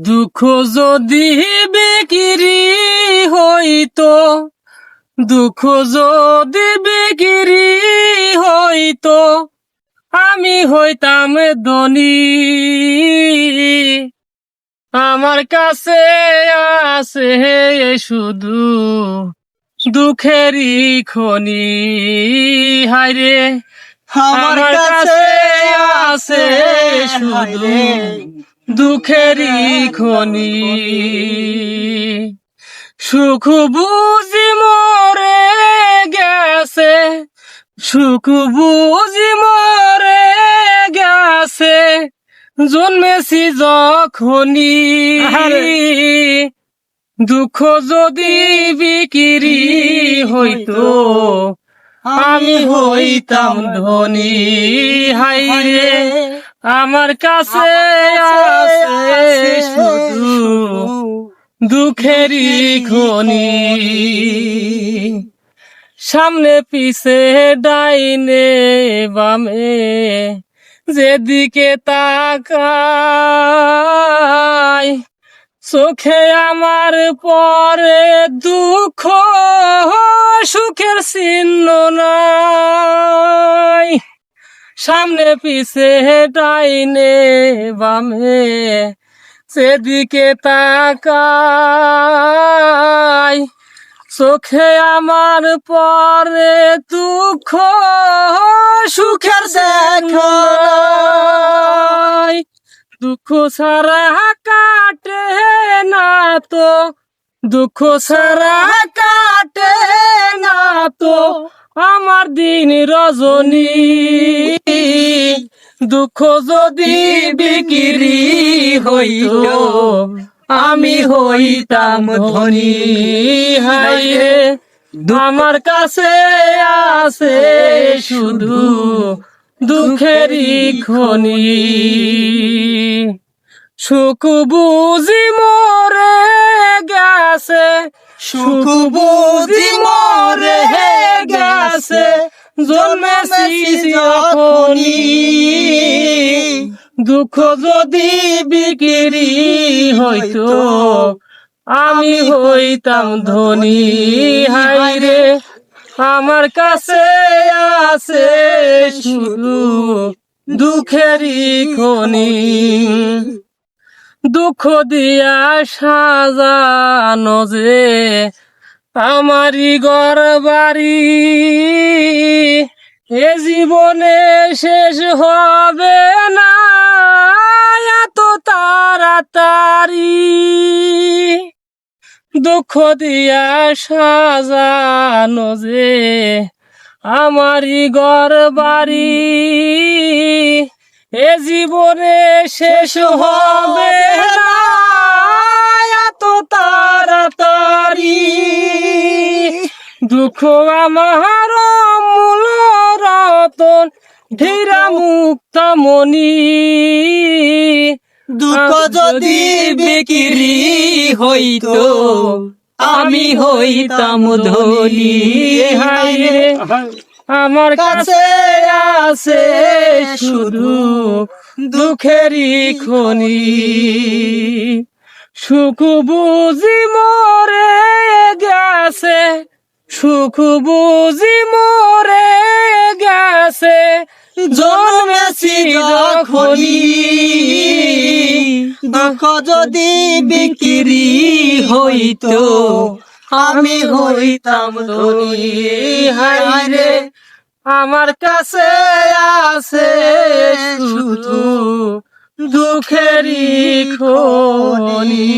দুঃখ যদি বিক্রি হইতো দুঃখ যদি বিক্রি হইতো আমি হইতাম ধনী। আমার কাছে আছে শুধু দুঃখেরই খনি। হায়রে আমার কাছে আছে শুধু দুঃখেরই খনি। সুখ বুঝি মরে গেছে। সুখ বুঝি মরে গেছে। জন্মেছি যখনি দুঃখ যদি বিক্রি হইতো আমি হইতাম ধনী। হাইরে। আমার কাছে আছে শুধু দুঃখেরই খনি। সামনে পিছে ডাইনে বামে যেদিকে তাকাই চোখে আমার পরে দুঃখ সুখের চিহ্ন নাই। সামনে পিছে ডাইনে বামে, সেদিকে তাকাই। চোখে আমার পরে দুঃখ, সুখের দেখো দুঃখ সারা কাটে না তো, দুঃখ সারা কাটে না তো। আমার দিন রজনী। দুঃখ যদি বিক্রি হইত আমি হইতাম ধনী। হাইরে আমার কাছে আছে শুধু দুঃখেরই খনি। সুখ বুঝি মরে গেছে, সুখ বুঝি মরে গেছে। জন্মেছি যখনই, দুঃখ যদি বিক্রি হইতো, আমি হইতাম ধনী। হাইরে আমার কাছে আছে শুধু দুঃখেরই খনি। দুঃখ দিয়া সাজানো যে আমারই ঘর বাড়ি, এ জীবনে শেষ হবে না, এত তাড়াতাড়ি। দুঃখ দিয়া সাজানো যে আমারই ঘর বাড়ি, এ জীবনে শেষ হবে দুঃখ আমার মূল রতন ধীরা মুক্ত মনি দুঃখ যদি বিক্রি হইতো আমি হইতাম ধনী। আমার কাছে আছে শুধু দুঃখেরই খনি। সুখ বুঝি মরে গেছে সুখ বুঝি মরে গেছে জন্মেছি যখনই। দুঃখ যদি বিক্রি হইতো, আমি হইতাম ধনী। আমার কাছে আছে শুধু দুঃখেরই খনি।